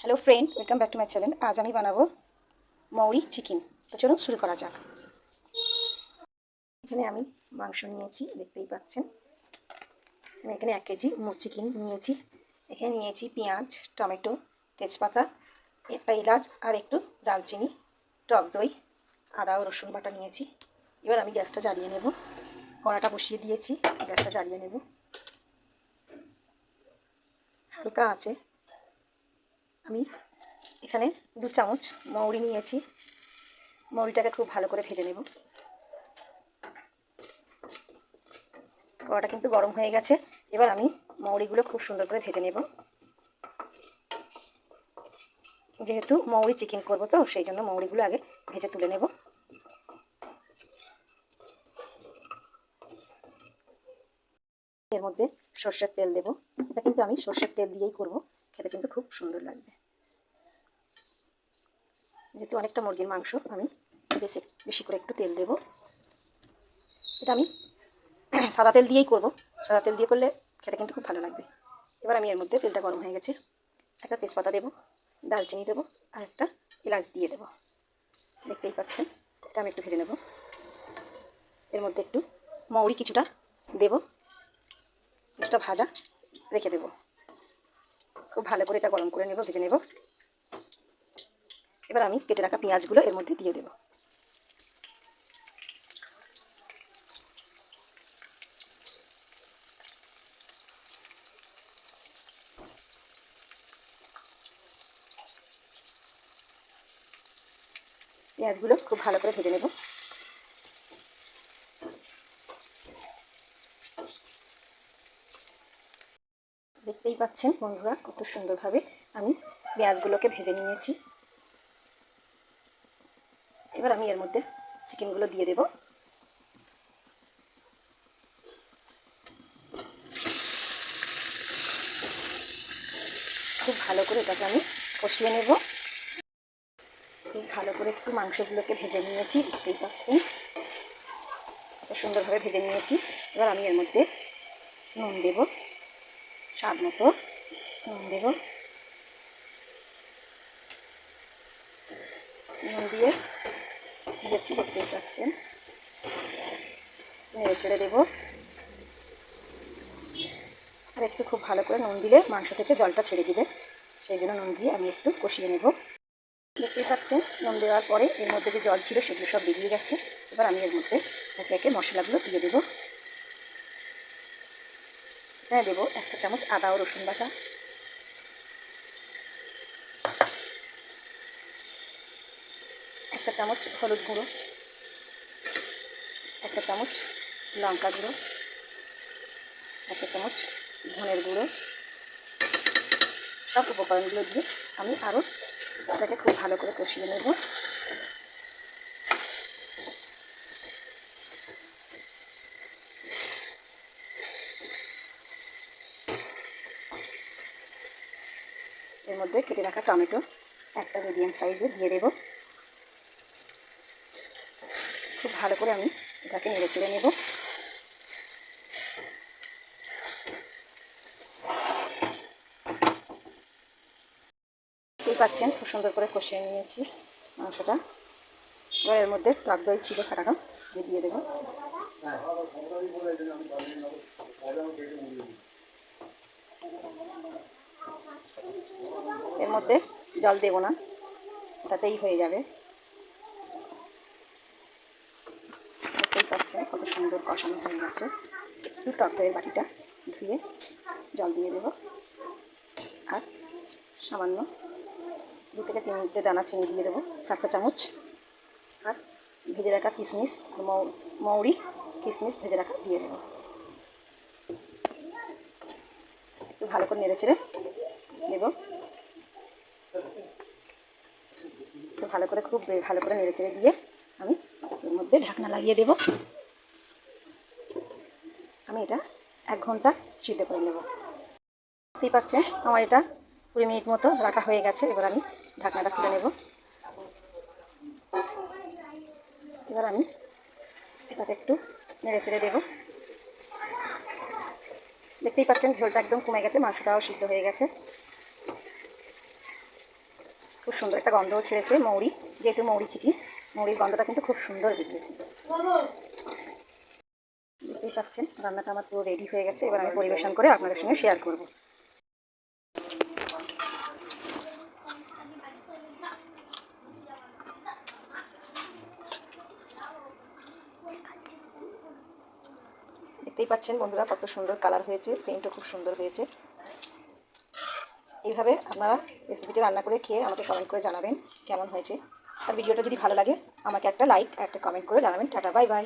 Hello friend welcome back to my channel আজ আমি বানাবো মৌরি চিকেন তো চলুন শুরু করা যাক। এখানে আমি মাংস নিয়েছি, দেখতেই পাচ্ছেন। আমি এখানে এক কেজি চিকেন নিয়েছি। এখানে নিয়েছি পেঁয়াজ, টমেটো, তেজপাতা, একটা এলাচ আর একটু দালচিনি টক দই, আদা ও রসুন বাটা নিয়েছি। এবার আমি গ্যাসটা জ্বালিয়ে নেব। কড়াটা বসিয়ে দিয়েছি, গ্যাসটা জ্বালিয়ে নেব। হালকা আছে। আমি এখানে দু চামচ মৌরি নিয়েছি। মৌরিটাকে খুব ভালো করে ভেজে নেব। কড়াটা কিন্তু গরম হয়ে গেছে। এবার আমি মৌরিগুলো খুব সুন্দর করে ভেজে নেব। যেহেতু মৌরি চিকেন করব তো, সেই জন্য মৌরিগুলো আগে ভেজে তুলে নেব। এর মধ্যে সর্ষের তেল দেব। এটা কিন্তু আমি সর্ষের তেল দিয়েই করব। খেতে কিন্তু খুব সুন্দর লাগবে। যেহেতু অনেকটা মুরগির মাংস আমি বেশি বেশি করে একটু তেল দেব। এটা আমি সাদা তেল দিয়েই করব। সাদা তেল দিয়ে করলে খেতে কিন্তু খুব ভালো লাগবে। এবার আমি এর মধ্যে তেলটা গরম হয়ে গেছে। একটা তেজপাতা দেবো ডালচিনি দেবো আর একটা এলাচ দিয়ে দেবো। দেখতেই পাচ্ছেন, এটা আমি একটু ভেজে নেব। এর মধ্যে একটু মৌরি কিছুটা দেব, কিছুটা ভাজা রেখে দেবো। খুব ভালো করে এটা গরম করে নেব, ভেজে নেব। এবার আমি কেটে রাখা পেঁয়াজগুলো এর মধ্যে দিয়ে দেব। পেঁয়াজগুলো খুব ভালো করে ভেজে নেব। দেখতেই পাচ্ছেন বন্ধুরা, কত সুন্দরভাবে আমি পেঁয়াজগুলোকে ভেজে নিয়েছি। এবার আমি এর মধ্যে চিকেনগুলো দিয়ে দেব। খুব ভালো করে এটাকে আমি কষিয়ে নেব। খুব ভালো করে একটু মাংসগুলোকে ভেজে নিয়েছি, দেখতেই পাচ্ছেন। সুন্দরভাবে ভেজে নিয়েছি। এবার আমি এর মধ্যে নুন দেব। স্বাদ মতো নুন দেব। নুন দিয়ে দিয়েছি দেখতেই পাচ্ছেন নেড়ে ছেড়ে দেবো। আর একটু খুব ভালো করে নুন দিলে মাংস থেকে জলটা ছেড়ে দিবে। সেই জন্য নুন দিয়ে আমি একটু কষিয়ে নেব। দেখতেই পাচ্ছেন, নুন দেওয়ার পরে এর মধ্যে যে জল ছিল সেগুলো সব বেরিয়ে গেছে। এবার আমি এর মধ্যে একে একে মশলাগুলো দিয়ে দেবো। এখানে দেবো। একটা চামচ আদা ও রসুন বাটা। একটা চামচ হলুদ গুঁড়ো। একটা চামচ লঙ্কা গুঁড়ো। একটা চামচ ধনের গুঁড়ো। সব উপকরণগুলো দিয়ে আমি আরও এটাকে খুব ভালো করে কষিয়ে নেব। এর মধ্যে কেটে রাখা টমেটো একটা মিডিয়াম সাইজে দিয়ে দেব। খুব ভালো করে আমি এটাকে নেড়ে চেড়ে নেব। দেখতেই পাচ্ছেন, খুব সুন্দর করে কষিয়ে নিয়েছি মাংসটা। এবার এর মধ্যে টক দই ছিল ফাটানো দিয়ে দেবো এর মধ্যে জল দেবো না এটাতেই হয়ে যাবে। কত সুন্দর কষানো হয়ে গেছে। একটু টক দইয়ের বাটিটা ধুয়ে জল দিয়ে দেবো। আর সামান্য দু থেকে তিনটে দানা চিনি দিয়ে দেবো একটা চামচ। আর ভেজে রাখা কিশমিশ মৌরি কিশমিশ ভেজে রাখা দিয়ে দেবো। একটু ভালো করে নেড়ে চেড়ে দেবো। একটু ভালো করে, খুব ভালো করে নেড়ে চেড়ে দিয়ে আমি এর মধ্যে ঢাকনা লাগিয়ে দেব। আমি এটা এক ঘণ্টা সিদ্ধ করে নেব। বুঝতেই পারছেন? আমার এটা কুড়ি মিনিট মতো রাখা হয়ে গেছে, এবার আমি ঢাকনাটা খুলে নেব। এবার আমি এটাকে একটু নেড়ে ছেড়ে দেবো। দেখতেই পাচ্ছেন, ঝোলটা একদম কমে গেছে, মাংসটাও সিদ্ধ হয়ে গেছে। সুন্দর একটা গন্ধও ছেড়েছে মৌরি, যেহেতু মৌরি চিকেন। মৌরির গন্ধটা কিন্তু খুব সুন্দর বেরিয়েছে দেখতেই পাচ্ছেন, রান্নাটা আমার পুরো রেডি হয়ে গেছে, এবার আমি পরিবেশন করে আপনাদের সঙ্গে শেয়ার করব। দেখতেই পাচ্ছেন বন্ধুরা, কত সুন্দর কালার হয়েছে সেন্টও খুব সুন্দর হয়েছে। এইভাবে আপনারা রেসিপিটা রান্না করে খেয়ে আমাকে কমেন্ট করে জানাবেন কেমন হয়েছে। আর ভিডিওটা যদি ভালো লাগে, আমাকে একটা লাইক একটা কমেন্ট করে জানাবেন। Tata bye bye